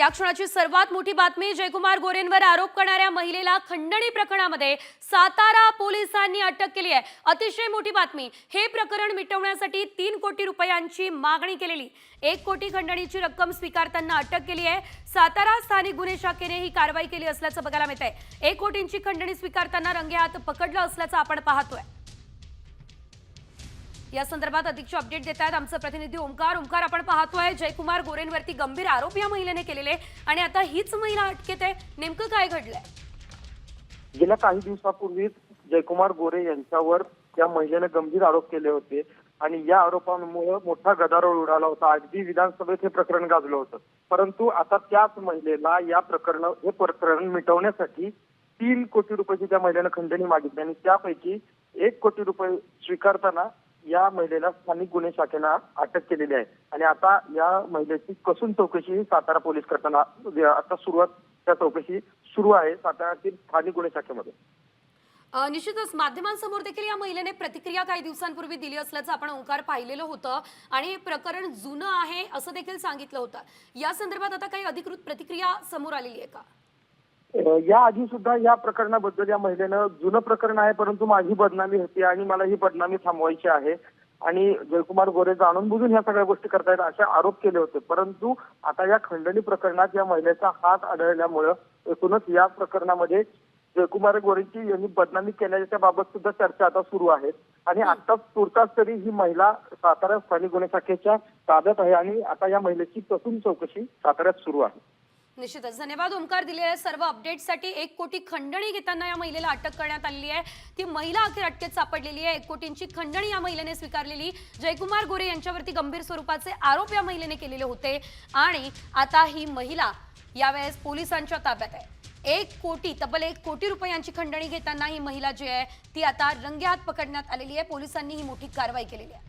या क्षणाची सर्वात मोठी बातमी जयकुमार गोरेंवर आरोप करणाऱ्या महिलेला खंडणी प्रकरणामध्ये सातारा पोलिसांनी अटक केली आहे. अतिशय मोठी बातमी. हे प्रकरण मिटवण्यासाठी तीन कोटी रुपयांची मागणी केलेली. एक कोटी खंडणीची रक्कम स्वीकारताना अटक केली आहे. सातारा स्थानिक गुन्हे शाखेने ही कारवाई केली असल्याचं बघायला मिळत आहे एक कोटींची खंडणी स्वीकारताना रंगेहात पकडलं असल्याचं आपण पाहतोय. या संदर्भात अधिकचे अपडेट देत आहेत आमचं प्रतिनिधी ओंकार ओंकार आपण पाहतोय जयकुमार गोरेंवरती गंभीर आरोप या महिलेने केलेले आणि आता हीच महिला अटकेत आहे. नेमकं काय घडलंय? गेल्या काही दिवसापूर्वीच जयकुमार गोरे यांच्यावर त्या महिलेने गंभीर आरोप केले होते आणि या आरोपांमुळे मोठा गदारोळ उडाला होता. अगदी विधानसभेत हे प्रकरण गाजलं होतं. परंतु आता त्याच महिलेला या प्रकरण हे प्रकरण मिटवण्यासाठी तीन कोटी रुपयाची त्या महिलेनं खंडणी मागितली आणि त्यापैकी एक कोटी रुपये स्वीकारताना या महिलेला स्थानिक गुन्हे शाखेनं अटक केलेली आहे. आणि आता या महिलेची कसून चौकशी ही सातारा पोलीस करताना म्हणजे आता सुरुवात त्या चौकशी सुरू आहे साताऱ्यातील स्थानिक गुन्हे शाखेमध्ये. निश्चितच माध्यमांसमोर देखील या महिलेने प्रतिक्रिया काही दिवसांपूर्वी दिली असल्याचं आपण ओंकार पाहिलेलं होतं. आणि प्रकरण जुनं आहे असं देखील सांगितलं होतं. या संदर्भात आता काही अधिकृत प्रतिक्रिया समोर आलेली आहे का? या आधी सुद्धा या प्रकरणाबद्दल या महिलेनं जुनं प्रकरण आहे परंतु माझी बदनामी होती आणि मला ही बदनामी थांबवायची आहे. आणि जयकुमार गोरे जाणून बुजून ह्या सगळ्या गोष्टी करतायत असे आरोप केले होते. परंतु आता या खंडणी प्रकरणात या महिलेचा हात आढळल्यामुळं एकूणच या प्रकरणामध्ये जयकुमार गोरेची यांनी बदनामी केल्याच्या बाबत सुद्धा चर्चा आता सुरू आहे. आणि आता तुर्तास तरी ही महिला सातारा स्थानिक गुन्हे शाखेच्या ताब्यात आहे आणि आता या महिलेची कसून चौकशी साताऱ्यात सुरू आहे. निश्चितच. धन्यवाद ओंकार दिलेल्या सर्व अपडेटसाठी एक कोटी खंडणी घेताना या महिलेला अटक करण्यात आलेली आहे. ती महिला अखेर अटकेत सापडलेली आहे. एक कोटींची खंडणी या महिलेने स्वीकारलेली. जयकुमार गोरे यांच्यावरती गंभीर स्वरूपाचे आरोप या महिलेने केलेले होते. आणि आता ही महिला यावेळेस पोलिसांच्या ताब्यात आहे. एक कोटी तब्बल एक कोटी रुपयांची खंडणी घेताना ही महिला जी आहे ती आता रंगेहात पकडण्यात आलेली आहे. पोलिसांनी ही मोठी कारवाई केलेली आहे.